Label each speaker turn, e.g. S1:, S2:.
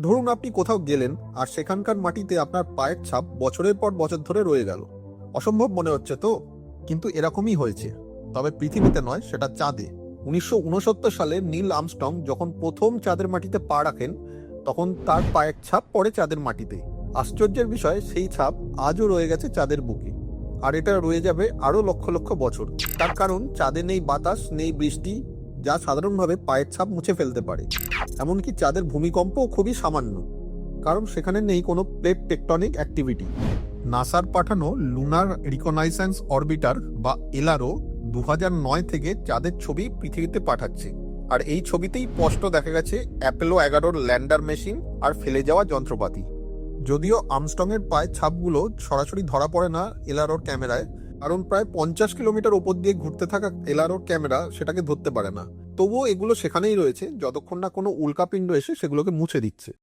S1: ধরুন আপনি কোথাও গেলেন আর সেখানকার মাটিতে আপনার পায়ের ছাপ বছরের পর বছর ধরে রয়ে গেল। অসম্ভব মনে হচ্ছে তো? কিন্তু এরকমই হয়েছে। তবে পৃথিবীতে নয়, সেটা চাঁদে। উনিশশো উনসত্তর সালে নীল আমস্টং যখন প্রথম চাঁদের মাটিতে পা রাখেন, তখন তার পায়ের ছাপ পড়ে চাঁদের মাটিতে। আশ্চর্যের বিষয়, সেই ছাপ আজও রয়ে গেছে চাঁদের বুকে। আর এটা রয়ে যাবে আরও লক্ষ লক্ষ বছর। তার কারণ, চাঁদে নেই বাতাস, নেই বৃষ্টি যা সাধারণভাবে পায়ের ছাপ মুছে ফেলতে পারে। এমনকি চাঁদের ভূমিকম্পও খুবই সামান্য। কারণ সেখানে নেই কোনো প্লেট টেকটনিক অ্যাক্টিভিটি। নাসার পাঠানো লুনার রিকনাইসেন্স অরবিটার বা এলআরও দু নয় থেকে চাঁদের ছবি পৃথিবীতে পাঠাচ্ছে। আর এই ছবিতেই স্পষ্ট দেখা গেছে অ্যাপেলো এগারোর ল্যান্ডার মেশিন আর ফেলে যাওয়া যন্ত্রপাতি। যদিও আমস্টং এর পায়ের ছাপগুলো সরাসরি ধরা পড়ে না এলআরওর ক্যামেরায় কারণ প্রায় পঞ্চাশ কিলোমিটার ওপর দিয়ে ঘুরতে থাকা এলআরওর ক্যামেরা সেটাকে ধরতে পারে না। তবুও এগুলো সেখানেই রয়েছে, যতক্ষণ না কোনো উল্কাপিণ্ড এসে সেগুলোকে মুছে দিচ্ছে।